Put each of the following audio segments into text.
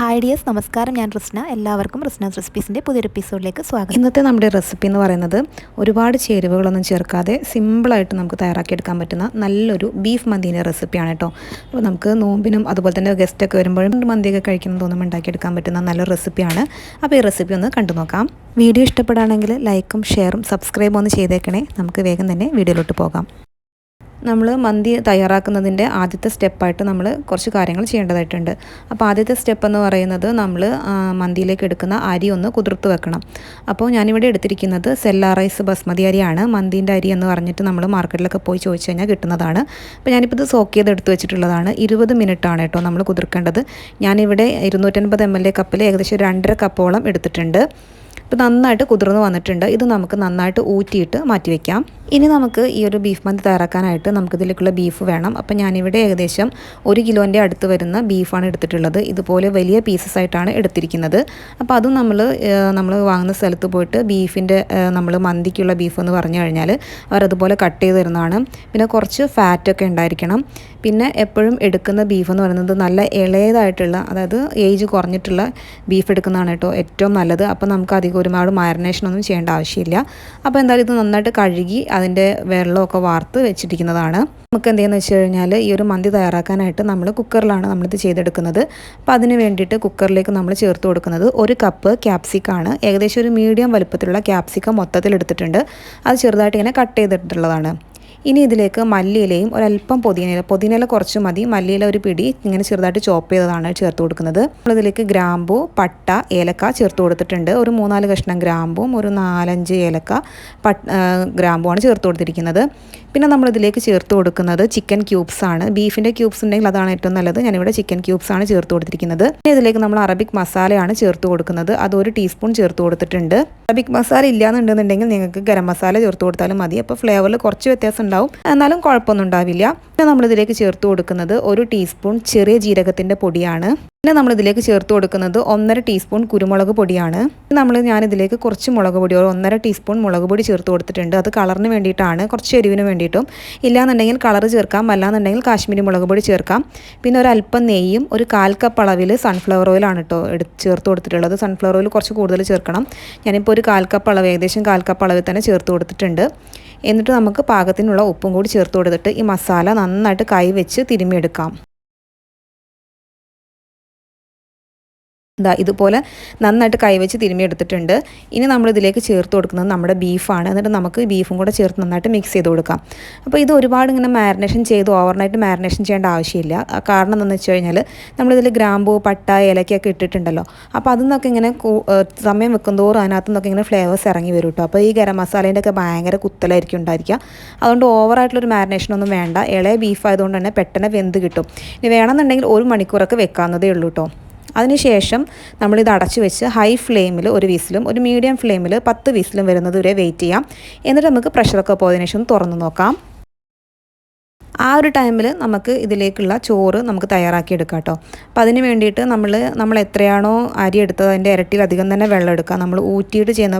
Hi dears നമസ്കാരം. ഞാൻ റിസ്ന. എല്ലാവർക്കും റിസ്നാസ് റെസിപ്പീസിന്റെ പുതിയൊരു എപ്പിസോഡിലേക്ക് സ്വാഗതം. ഇന്നത്തെ നമ്മുടെ റെസിപ്പി എന്ന് പറയുന്നത് ഒരുപാട് ചേരുവകളൊന്നും ചേർക്കാതെ സിമ്പിളായിട്ട് നമുക്ക് തയ്യാറാക്കിയെടുക്കാൻ പറ്റുന്ന നല്ലൊരു ബീഫ് മന്തിന്റെ റെസിപ്പിയാണ് കേട്ടോ. അപ്പോൾ നമുക്ക് നോമ്പിനും അതുപോലെ തന്നെ ഗസ്റ്റൊക്കെ വരുമ്പോഴും മന്തിയൊക്കെ കഴിക്കുന്ന തോന്നുമ്പോൾ ഉണ്ടാക്കിയെടുക്കാൻ പറ്റുന്ന നല്ലൊരു റെസിപ്പിയാണ്. അപ്പോൾ ഈ റെസിപ്പി ഒന്ന് കണ്ടു നോക്കാം. വീഡിയോ ഇഷ്ടപ്പെടുകയാണെങ്കിൽ ലൈക്കും ഷെയറും സബ്സ്ക്രൈബും ഒന്ന് ചെയ്തേക്കണേ. നമുക്ക് വേഗം തന്നെ വീഡിയോയിലോട്ട് പോകാം. നമ്മൾ മന്തി തയ്യാറാക്കുന്നതിന്റെ ആദ്യത്തെ സ്റ്റെപ്പായിട്ട് നമ്മൾ കുറച്ച് കാര്യങ്ങൾ ചെയ്യേണ്ടതായിട്ടുണ്ട്. അപ്പോൾ ആദ്യത്തെ സ്റ്റെപ്പ് എന്ന് പറയുന്നത് നമ്മൾ മന്തിയിലേക്ക് എടുക്കുന്ന അരി ഒന്ന് കുതിർത്ത് വെക്കണം. അപ്പോൾ ഞാനിവിടെ എടുത്തിരിക്കുന്നത് സെല്ലാ റൈസ് ബസ്മതി അരിയാണ്. മന്തിന്റെ അരി എന്ന് പറഞ്ഞിട്ട് നമ്മൾ മാർക്കറ്റിലൊക്കെ പോയി ചോദിച്ചു കഴിഞ്ഞാൽ കിട്ടുന്നതാണ്. അപ്പോൾ ഞാനിപ്പോൾ ഇത് സോക്ക് ചെയ്ത് എടുത്ത് വെച്ചിട്ടുള്ളതാണ്. ഇരുപത് ആണ് കേട്ടോ നമ്മൾ കുതിർക്കേണ്ടത്. ഞാനിവിടെ ഇരുന്നൂറ്റൻപത് എം എൽ എ കപ്പിൽ ഏകദേശം രണ്ടര കപ്പോളം എടുത്തിട്ടുണ്ട്. ഇപ്പോൾ നന്നായിട്ട് കുതിർന്ന് വന്നിട്ടുണ്ട്. ഇത് നമുക്ക് നന്നായിട്ട് ഊറ്റിയിട്ട് മാറ്റി വയ്ക്കാം ഇനി നമുക്ക് ഈ ഒരു ബീഫ് മന്തി തയ്യാറാക്കാനായിട്ട് നമുക്ക് ഇതിലേക്കുള്ള ബീഫ് വേണം. അപ്പോൾ ഞാനിവിടെ ഏകദേശം ഒരു കിലോന്റെ അടുത്ത് വരുന്ന ബീഫാണ് എടുത്തിട്ടുള്ളത്. ഇതുപോലെ വലിയ പീസസ് ആയിട്ടാണ് എടുത്തിരിക്കുന്നത്. അപ്പോൾ അതും നമ്മൾ നമ്മൾ വാങ്ങുന്ന സ്ഥലത്ത് പോയിട്ട് ബീഫിന്റെ നമ്മൾ മന്തിക്കുള്ള ബീഫ് എന്ന് പറഞ്ഞു കഴിഞ്ഞാൽ അവർ അതുപോലെ കട്ട് ചെയ്ത് തരുന്നതാണ്. പിന്നെ കുറച്ച് ഫാറ്റൊക്കെ ഉണ്ടായിരിക്കണം. പിന്നെ എപ്പോഴും എടുക്കുന്ന ബീഫ് എന്ന് പറയുന്നത് നല്ല ഇളയതായിട്ടുള്ള അതായത് ഏജ് കുറഞ്ഞിട്ടുള്ള ബീഫ് എടുക്കുന്നതാണ് കേട്ടോ ഏറ്റവും നല്ലത്. അപ്പോൾ നമുക്ക് അധികം ഒരുപാട് മാരിനേഷനൊന്നും ചെയ്യേണ്ട ആവശ്യമില്ല. അപ്പോൾ എന്തായാലും ഇത് നന്നായിട്ട് കഴുകി അതിന്റെ വെള്ളമൊക്കെ വാർത്ത് വെച്ചിരിക്കുന്നതാണ്. നമുക്ക് എന്തെന്ന് വെച്ച് കഴിഞ്ഞാൽ ഈ ഒരു മന്തി തയ്യാറാക്കാനായിട്ട് നമ്മൾ കുക്കറിലാണ് നമ്മളിത് ചെയ്തെടുക്കുന്നത്. അപ്പോൾ അതിന് വേണ്ടിയിട്ട് കുക്കറിലേക്ക് നമ്മൾ ചേർത്ത് കൊടുക്കുന്നത് ഒരു കപ്പ് ക്യാപ്സിക്കാണ് ഏകദേശം ഒരു മീഡിയം വലുപ്പത്തിലുള്ള ക്യാപ്സിക്കം മൊത്തത്തിൽ എടുത്തിട്ടുണ്ട് അത് ചെറുതായിട്ട് ഇങ്ങനെ കട്ട് ചെയ്തിട്ടുള്ളതാണ്. ഇനി ഇതിലേക്ക് മല്ലിയിലയും ഒരല്പം പുതിനയില പുതിനയില കുറച്ച് മതി. മല്ലിയില ഒരു പിടി ഇങ്ങനെ ചെറുതായിട്ട് ചോപ്പ് ചെയ്തതാണ് ചേർത്ത് കൊടുക്കുന്നത്. നമ്മളിതിലേക്ക് ഗ്രാമ്പു പട്ട ഏലക്ക ചേർത്ത് കൊടുത്തിട്ടുണ്ട്. ഒരു മൂന്നാൽ കഷ്ണം ഗ്രാമ്പും ഒരു നാലഞ്ച് ഏലക്ക പട്ട് ഗ്രാമ്പുമാണ് ചേർത്ത് കൊടുത്തിരിക്കുന്നത്. പിന്നെ നമ്മളിതിലേക്ക് ചേർത്ത് കൊടുക്കുന്നത് ചിക്കൻ ക്യൂബ്സ് ആണ്. ബീഫിന്റെ ക്യൂബ്സ് ഉണ്ടെങ്കിൽ അതാണ് ഏറ്റവും നല്ലത്. ഞാനിവിടെ ചിക്കൻ ക്യൂബ്സ് ആണ് ചേർത്ത് കൊടുത്തിരിക്കുന്നത്. പിന്നെ ഇതിലേക്ക് നമ്മൾ അറബിക് മസാലയാണ് ചേർത്ത് കൊടുക്കുന്നത്. അത് ഒരു ടീസ്പൂൺ ചേർത്ത് കൊടുത്തിട്ടുണ്ട്. അറബിക് മസാല ഇല്ലാന്നുണ്ടെന്നുണ്ടെങ്കിൽ നിങ്ങൾക്ക് ഗരം മസാല ചേർത്ത് കൊടുത്താലും മതി. അപ്പോൾ ഫ്ലേവറിൽ കുറച്ച് വ്യത്യാസം ഉണ്ടാവും. എന്നാലും കുഴപ്പമൊന്നും ഉണ്ടാവില്ല. പിന്നെ നമ്മളിതിലേക്ക് ചേർത്ത് കൊടുക്കുന്നത് ഒരു ടീസ്പൂൺ ചെറിയ ജീരകത്തിന്റെ പൊടിയാണ്. പിന്നെ നമ്മളിതിലേക്ക് ചേർത്ത് കൊടുക്കുന്നത് ഒന്നര ടീസ്പൂൺ കുരുമുളക് പൊടിയാണ്. നമ്മൾ ഞാനിതിലേക്ക് കുറച്ച് മുളക് പൊടി ഒരു ഒന്നര ടീസ്പൂൺ മുളക് പൊടി ചേർത്ത് കൊടുത്തിട്ടുണ്ട്. അത് കളറിന് വേണ്ടിയിട്ടാണ്. കുറച്ച് എരിവിന് വേണ്ടിയിട്ടും. ഇല്ലാന്നുണ്ടെങ്കിൽ കളർ ചേർക്കാം. അല്ലാന്നുണ്ടെങ്കിൽ കാശ്മീരി മുളക് പൊടി ചേർക്കാം. പിന്നെ ഒരു അല്പം നെയ്യും ഒരു കാൽ കപ്പ് അളവിൽ സൺഫ്ലവർ ഓയിലാണ് കേട്ടോ എടുത്ത് ചേർത്ത് കൊടുത്തിട്ടുള്ളത്. സൺഫ്ലവർ ഓയിൽ കുറച്ച് കൂടുതൽ ചേർക്കണം. ഞാനിപ്പോൾ ഒരു കാൽ കപ്പ് അളവ് ഏകദേശം കാൽ കപ്പ് അളവിൽ തന്നെ ചേർത്ത് കൊടുത്തിട്ടുണ്ട്. എന്നിട്ട് നമുക്ക് പാകത്തിനുള്ള ഉപ്പും കൂടി ചേർത്ത് കൊടുത്തിട്ട് ഈ മസാല നന്നായിട്ട് കൈ വെച്ച് തിരുമ്മിയെടുക്കാം. ഇതാ ഇതുപോലെ നന്നായിട്ട് കൈവച്ച് തിരുമ്മിയെടുത്തിട്ടുണ്ട് ഇനി നമ്മൾ ഇതിലേക്ക് ചേർത്ത് കൊടുക്കുന്നത് നമ്മുടെ ബീഫാണ്. എന്നിട്ട് നമുക്ക് ബീഫും കൂടെ ചേർത്ത് നന്നായിട്ട് മിക്സ് ചെയ്ത് കൊടുക്കാം. അപ്പോൾ ഇത് ഒരുപാട് ഇങ്ങനെ മാരിനേഷൻ ചെയ്ത് ഓവർനൈറ്റ് മാരിനേഷൻ ചെയ്യേണ്ട ആവശ്യമില്ല. കാരണം എന്താണെന്ന് വെച്ച് കഴിഞ്ഞാൽ നമ്മളിതിൽ ഗ്രാമ്പൂ പട്ട ഇലക്കൊക്കെ ഇട്ടിട്ടുണ്ടല്ലോ. അപ്പോൾ അതിൽ നിന്നൊക്കെ ഇങ്ങനെ സമയം വെക്കുന്തോറും അതിനകത്തു നിന്നൊക്കെ ഇങ്ങനെ ഫ്ലേവേഴ്സ് ഇറങ്ങി വരും കേട്ടോ അപ്പോൾ ഈ ഗരം മസാലേന്റെ ഒക്കെ ഭയങ്കര കുത്തലായിരിക്കും ഉണ്ടായിരിക്കുക. അതുകൊണ്ട് ഓവറായിട്ടുള്ളൊരു മാരിനേഷനൊന്നും വേണ്ട. ഇളയ ബീഫ് ആയതുകൊണ്ട് തന്നെ പെട്ടെന്ന് വെന്ത് കിട്ടും. ഇനി വേണമെന്നുണ്ടെങ്കിൽ ഒരു മണിക്കൂറൊക്കെ വെക്കാവുന്നതേ ഉള്ളൂ കേട്ടോ അതിനുശേഷം നമ്മളിത് അടച്ചു വെച്ച് ഹൈ ഫ്ലെയിമിൽ ഒരു വിസിലും ഒരു മീഡിയം ഫ്ലെയിമിൽ പത്ത് വിസിലും വരുന്നത് വരെ വെയിറ്റ് ചെയ്യാം. എന്നിട്ട് നമുക്ക് പ്രഷറൊക്കെ പോയതിനു ശേഷം തുറന്ന് നോക്കാം. ആ ഒരു ടൈമിൽ നമുക്ക് ഇതിലേക്കുള്ള ചോറ് നമുക്ക് തയ്യാറാക്കി എടുക്കാം കേട്ടോ അപ്പോൾ അതിന് വേണ്ടിയിട്ട് നമ്മൾ നമ്മൾ എത്രയാണോ അരി എടുത്തത് അതിന്റെ ഇരട്ടിയിലധികം തന്നെ വെള്ളം എടുക്കുക. നമ്മൾ ഊറ്റിയിട്ട് ചെയ്യുന്ന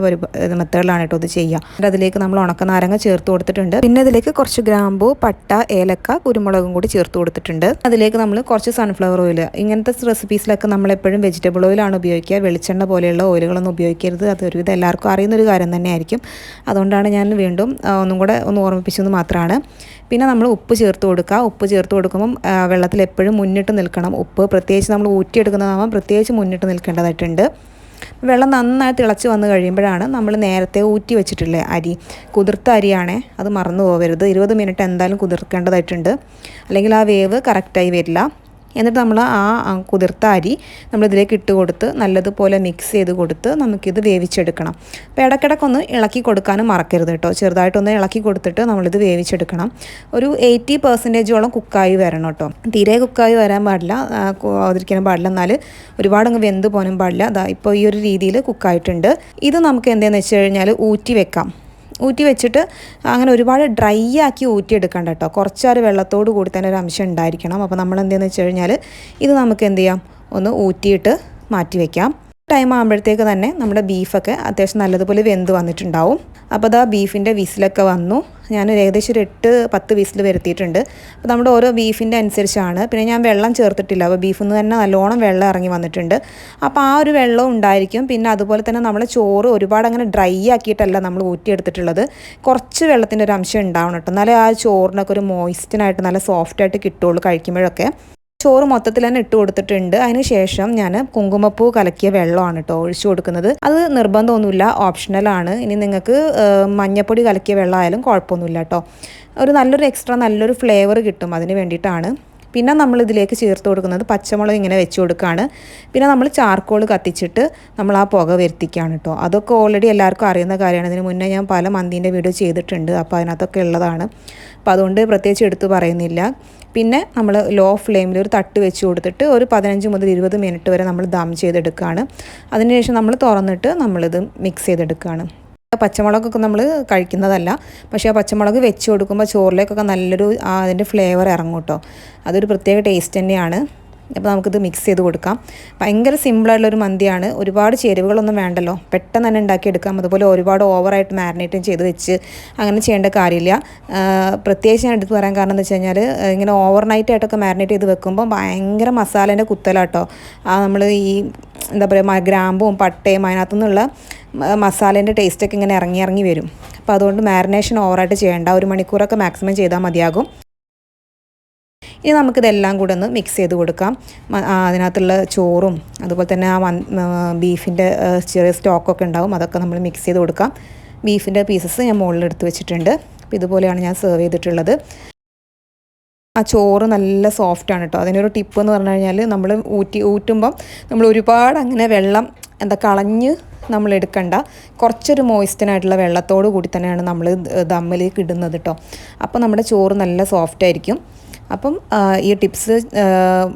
മെത്തേഡിലാണ് കേട്ടോ ഇത് ചെയ്യുക. അതിലേക്ക് നമ്മൾ ഉണക്ക നാരങ്ങ ചേർത്ത് കൊടുത്തിട്ടുണ്ട്. പിന്നെ അതിലേക്ക് കുറച്ച് ഗ്രാമ്പു പട്ട ഏലക്ക കുരുമുളകും കൂടി ചേർത്ത് കൊടുത്തിട്ടുണ്ട്. അതിലേക്ക് നമ്മൾ കുറച്ച് സൺഫ്ലവർ ഓയിൽ ഇങ്ങനത്തെ റെസിപ്പീസിലൊക്കെ നമ്മൾ എപ്പോഴും വെജിറ്റബിൾ ഓയിലാണ് ഉപയോഗിക്കുക. വെളിച്ചെണ്ണ പോലെയുള്ള ഓയിലുകളൊന്നും ഉപയോഗിക്കരുത്. അത് ഒരു എല്ലാവർക്കും അറിയുന്ന ഒരു കാര്യം തന്നെയായിരിക്കും. അതുകൊണ്ടാണ് ഞാൻ വീണ്ടും ഒന്നും കൂടെ ഒന്ന് ഓർമ്മിപ്പിച്ചത് മാത്രമാണ്. പിന്നെ നമ്മൾ ഉപ്പ് ചേർത്ത് കൊടുക്കുക. ഉപ്പ് ചേർത്ത് കൊടുക്കുമ്പം വെള്ളത്തിൽ എപ്പോഴും മുന്നിട്ട് നിൽക്കണം ഉപ്പ്. പ്രത്യേകിച്ച് നമ്മൾ ഊറ്റിയെടുക്കുന്നതാകുമ്പോൾ പ്രത്യേകിച്ച് മുന്നിട്ട് നിൽക്കേണ്ടതായിട്ടുണ്ട്. വെള്ളം നന്നായി തിളച്ച് വന്നു കഴിയുമ്പോഴാണ് നമ്മൾ നേരത്തെ ഊറ്റി വെച്ചിട്ടുള്ള അരി. കുതിർത്ത അരിയാണേ അത് മറന്നു പോകരുത് ഇരുപത് മിനിറ്റ് എന്തായാലും കുതിർക്കേണ്ടതായിട്ടുണ്ട്. അല്ലെങ്കിൽ ആ വേവ് കറക്റ്റായി വരില്ല. എന്നിട്ട് നമ്മൾ ആ കുതിർത്ത അരി നമ്മളിതിലേക്ക് ഇട്ട് കൊടുത്ത് നല്ലതുപോലെ മിക്സ് ചെയ്ത് കൊടുത്ത് നമുക്കിത് വേവിച്ചെടുക്കണം. അപ്പോൾ ഇടയ്ക്കിടയ്ക്കൊന്ന് ഇളക്കി കൊടുക്കാനും മറക്കരുത് കേട്ടോ. ചെറുതായിട്ടൊന്ന് ഇളക്കി കൊടുത്തിട്ട് നമ്മളിത് വേവിച്ചെടുക്കണം. ഒരു എയ്റ്റി പെർസെന്റേജോളം കുക്കായി വരണം കേട്ടോ. തീരെ കുക്കായി വരാൻ പാടില്ല. അതിരിക്കാനും പാടില്ല. എന്നാൽ ഒരുപാട് അങ്ങ് വെന്ത് പോകാനും പാടില്ല. അതാ ഇപ്പോൾ ഈ ഒരു രീതിയിൽ കുക്കായിട്ടുണ്ട്. ഇത് നമുക്ക് എന്താണെന്ന് വെച്ച് കഴിഞ്ഞാൽ ഊറ്റി വെക്കാം. ഊറ്റി വെച്ചിട്ട് അങ്ങനെ ഒരുപാട് ഡ്രൈ ആക്കി ഊറ്റിയെടുക്കണ്ട കേട്ടോ. കുറച്ചൊരു വെള്ളത്തോട് കൂടി തന്നെ ഒരു അംശം ഉണ്ടായിരിക്കണം. അപ്പോൾ നമ്മൾ എന്തെന്ന് വെച്ച് കഴിഞ്ഞാൽ ഇത് നമുക്ക് എന്ത് ചെയ്യാം? ഒന്ന് ഊറ്റിയിട്ട് മാറ്റി വയ്ക്കാം ടൈം ആകുമ്പോഴത്തേക്ക് തന്നെ നമ്മുടെ ബീഫൊക്കെ അത്യാവശ്യം നല്ലതുപോലെ വെന്ത് വന്നിട്ടുണ്ടാവും. അപ്പോൾ അതാ ബീഫിന്റെ വിസിലൊക്കെ വന്നു. ഞാൻ ഒരു ഏകദേശം ഒരു എട്ട് പത്ത് പീസിൽ വരുത്തിയിട്ടുണ്ട്. അപ്പോൾ നമ്മുടെ ഓരോ ബീഫിന്റെ അനുസരിച്ചാണ്. പിന്നെ ഞാൻ വെള്ളം ചേർത്തിട്ടില്ല. അപ്പോൾ ബീഫിൽ നിന്ന് തന്നെ നല്ലോണം വെള്ളം ഇറങ്ങി വന്നിട്ടുണ്ട്. അപ്പോൾ ആ ഒരു വെള്ളം ഉണ്ടായിരിക്കും. പിന്നെ അതുപോലെ തന്നെ നമ്മൾ ചോറ് ഒരുപാട് അങ്ങനെ ഡ്രൈ ആക്കിയിട്ടല്ല നമ്മൾ ഊറ്റിയെടുത്തിട്ടുള്ളത്. കുറച്ച് വെള്ളത്തിന്റെ ഒരു അംശം ഉണ്ടാവണം കേട്ടോ. എന്നാലേ ആ ചോറിനൊക്കെ ഒരു മോയിസ്റ്റിനായിട്ട് നല്ല സോഫ്റ്റായിട്ട് കിട്ടുള്ളൂ കഴിക്കുമ്പോഴൊക്കെ. ചോറ് മൊത്തത്തിൽ തന്നെ ഇട്ട് കൊടുത്തിട്ടുണ്ട്. അതിനുശേഷം ഞാൻ കുങ്കുമപ്പൂ കലക്കിയ വെള്ളമാണ് കേട്ടോ ഒഴിച്ചു കൊടുക്കുന്നത്. അത് നിർബന്ധമൊന്നുമില്ല ഓപ്ഷണലാണ് ഇനി നിങ്ങൾക്ക് മഞ്ഞപ്പൊടി കലക്കിയ വെള്ളമായാലും കുഴപ്പമൊന്നുമില്ല കേട്ടോ. ഒരു നല്ലൊരു എക്സ്ട്രാ നല്ലൊരു ഫ്ലേവർ കിട്ടും അതിന് വേണ്ടിയിട്ടാണ്. പിന്നെ നമ്മൾ ഇതിലേക്ക് ചേർത്ത് കൊടുക്കുന്നത് പച്ചമുളക് ഇങ്ങനെ വെച്ച് കൊടുക്കുകയാണ്. പിന്നെ നമ്മൾ ചാർക്കോൾ കത്തിച്ചിട്ട് നമ്മൾ ആ പുക വരുത്തിക്കുകയാണ് കേട്ടോ. അതൊക്കെ ഓൾറെഡി എല്ലാവർക്കും അറിയുന്ന കാര്യമാണ്. ഇതിന് മുന്നേ ഞാൻ പല മന്തിന്റെ വീഡിയോ ചെയ്തിട്ടുണ്ട്. അപ്പോൾ അതിനകത്തൊക്കെ ഉള്ളതാണ്. അപ്പോൾ അതുകൊണ്ട് പ്രത്യേകിച്ച് എടുത്തു പറയുന്നില്ല. പിന്നെ നമ്മൾ ലോ ഫ്ലെയിമിൽ ഒരു തട്ട് വെച്ച് കൊടുത്തിട്ട് ഒരു പതിനഞ്ച് മുതൽ ഇരുപത് മിനിറ്റ് വരെ നമ്മൾ ദം ചെയ്തെടുക്കുകയാണ് അതിനുശേഷം നമ്മൾ തുറന്നിട്ട് നമ്മളിത് മിക്സ് ചെയ്തെടുക്കുകയാണ് പച്ചമുളകൊക്കെ നമ്മൾ കഴിക്കുന്നതല്ല. പക്ഷേ ആ പച്ചമുളക് വെച്ച് കൊടുക്കുമ്പോൾ ചോറിലേക്കൊക്കെ നല്ലൊരു അതിന്റെ ഫ്ലേവർ ഇറങ്ങും കേട്ടോ അതൊരു പ്രത്യേക ടേസ്റ്റ് തന്നെയാണ്. അപ്പോൾ നമുക്കിത് മിക്സ് ചെയ്ത് കൊടുക്കാം. ഭയങ്കര സിമ്പിളായിട്ടുള്ളൊരു മന്തിയാണ്. ഒരുപാട് ചേരുവകളൊന്നും വേണ്ടല്ലോ. പെട്ടെന്ന് തന്നെ ഉണ്ടാക്കിയെടുക്കാം അതുപോലെ ഒരുപാട് ഓവറായിട്ട് മാരിനേറ്റും ചെയ്ത് വെച്ച് അങ്ങനെ ചെയ്യേണ്ട കാര്യമില്ല. പ്രത്യേകിച്ച് ഞാൻ എടുത്ത് പറയാൻ കാരണം എന്ന് വെച്ച് കഴിഞ്ഞാൽ ഇങ്ങനെ ഓവർനൈറ്റ് ആയിട്ടൊക്കെ മാരിനേറ്റ് ചെയ്ത് വെക്കുമ്പോൾ ഭയങ്കര മസാലേന്റെ കുത്തലാട്ടോ. ആ നമ്മൾ ഈ എന്താ പറയുക ഗ്രാമ്പും പട്ടയും അതിനകത്തു നിന്നുള്ള മസാലേന്റെ ടേസ്റ്റൊക്കെ ഇങ്ങനെ ഇറങ്ങി ഇറങ്ങി വരും. അപ്പോൾ അതുകൊണ്ട് മാരിനേഷൻ ഓവറായിട്ട് ചെയ്യേണ്ട. ഒരു മണിക്കൂറൊക്കെ മാക്സിമം ചെയ്താൽ മതിയാകും. ഇനി നമുക്കിതെല്ലാം കൂടെ ഒന്ന് മിക്സ് ചെയ്ത് കൊടുക്കാം. അതിനകത്തുള്ള ചോറും അതുപോലെ തന്നെ ആ ബീഫിന്റെ ചെറിയ സ്റ്റോക്കൊക്കെ ഉണ്ടാവും അതൊക്കെ നമ്മൾ മിക്സ് ചെയ്ത് കൊടുക്കാം. ബീഫിന്റെ പീസസ് ഞാൻ മുകളിൽ എടുത്ത് വെച്ചിട്ടുണ്ട്. അപ്പോൾ ഇതുപോലെയാണ് ഞാൻ സെർവ് ചെയ്തിട്ടുള്ളത്. ആ ചോറ് നല്ല സോഫ്റ്റാണ് കേട്ടോ. അതിനൊരു ടിപ്പ് എന്ന് പറഞ്ഞു കഴിഞ്ഞാൽ നമ്മൾ ഊറ്റി ഊറ്റുമ്പം നമ്മൾ ഒരുപാട് അങ്ങനെ വെള്ളം എന്താ കളഞ്ഞ് നമ്മൾ എടുക്കണ്ട. കുറച്ചൊരു മോയിസ്റ്റനായിട്ടുള്ള വെള്ളത്തോട് കൂടി തന്നെയാണ് നമ്മൾ ദമ്മിലേക്ക് ഇടുന്നത് കേട്ടോ. അപ്പോൾ നമ്മുടെ ചോറ് നല്ല സോഫ്റ്റ് ആയിരിക്കും. അപ്പം ഈ ടിപ്സ്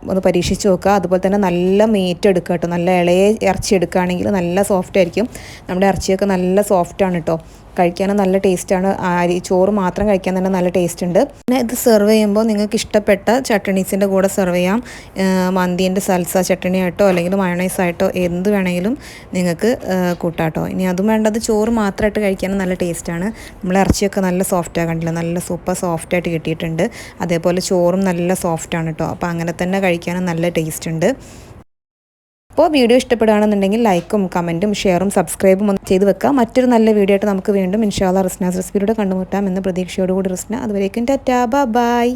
ഒന്ന് പരീക്ഷിച്ച് നോക്കുക. അതുപോലെ തന്നെ നല്ല മീറ്റ് എടുക്കുക കേട്ടോ. നല്ല ഇളയ ഇറച്ചി എടുക്കുകയാണെങ്കിൽ നല്ല സോഫ്റ്റ് ആയിരിക്കും. നമ്മുടെ ഇറച്ചിയൊക്കെ നല്ല സോഫ്റ്റാണ് കേട്ടോ. കഴിക്കാനും നല്ല ടേസ്റ്റാണ്. അരി ചോറ് മാത്രം കഴിക്കാൻ തന്നെ നല്ല ടേസ്റ്റ് ഉണ്ട് പിന്നെ ഇത് സെർവ് ചെയ്യുമ്പോൾ നിങ്ങൾക്ക് ഇഷ്ടപ്പെട്ട ചട്ടണീസിന്റെ കൂടെ സെർവ് ചെയ്യാം. മന്തിന്റെ സൽസ ചട്ടണി ആയിട്ടോ അല്ലെങ്കിൽ മയണൈസ് ആയിട്ടോ എന്ത് വേണമെങ്കിലും നിങ്ങൾക്ക് കൂട്ടാട്ടോ. ഇനി അതും വേണ്ടത് ചോറ് മാത്രമായിട്ട് കഴിക്കാനും നല്ല ടേസ്റ്റാണ്. നമ്മൾ ഇറച്ചിയൊക്കെ നല്ല സോഫ്റ്റ് കണ്ടില്ല? നല്ല സൂപ്പർ സോഫ്റ്റ് ആയിട്ട് കിട്ടിയിട്ടുണ്ട്. അതേപോലെ ചോറും നല്ല സോഫ്റ്റാണ് കേട്ടോ അപ്പോൾ അങ്ങനെ തന്നെ കഴിക്കാനും നല്ല ടേസ്റ്റ് ഉണ്ട് അപ്പോൾ വീഡിയോ ഇഷ്ടപ്പെടുകയാണെന്നുണ്ടെങ്കിൽ ലൈക്കും കമന്റും ഷെയറും സബ്സ്ക്രൈബും ഒന്ന് ചെയ്ത് വെക്കാം മറ്റൊരു നല്ല വീഡിയോ ആയിട്ട് നമുക്ക് വീണ്ടും ഇൻഷാല്ല റിസ്നാസ് റെസിപ്പിയിലൂടെ കണ്ടുമുട്ടാം. എന്ന പ്രതീക്ഷയോടുകൂടി റിസ്ന. അതുവരേക്കും ടാറ്റാ. ബൈ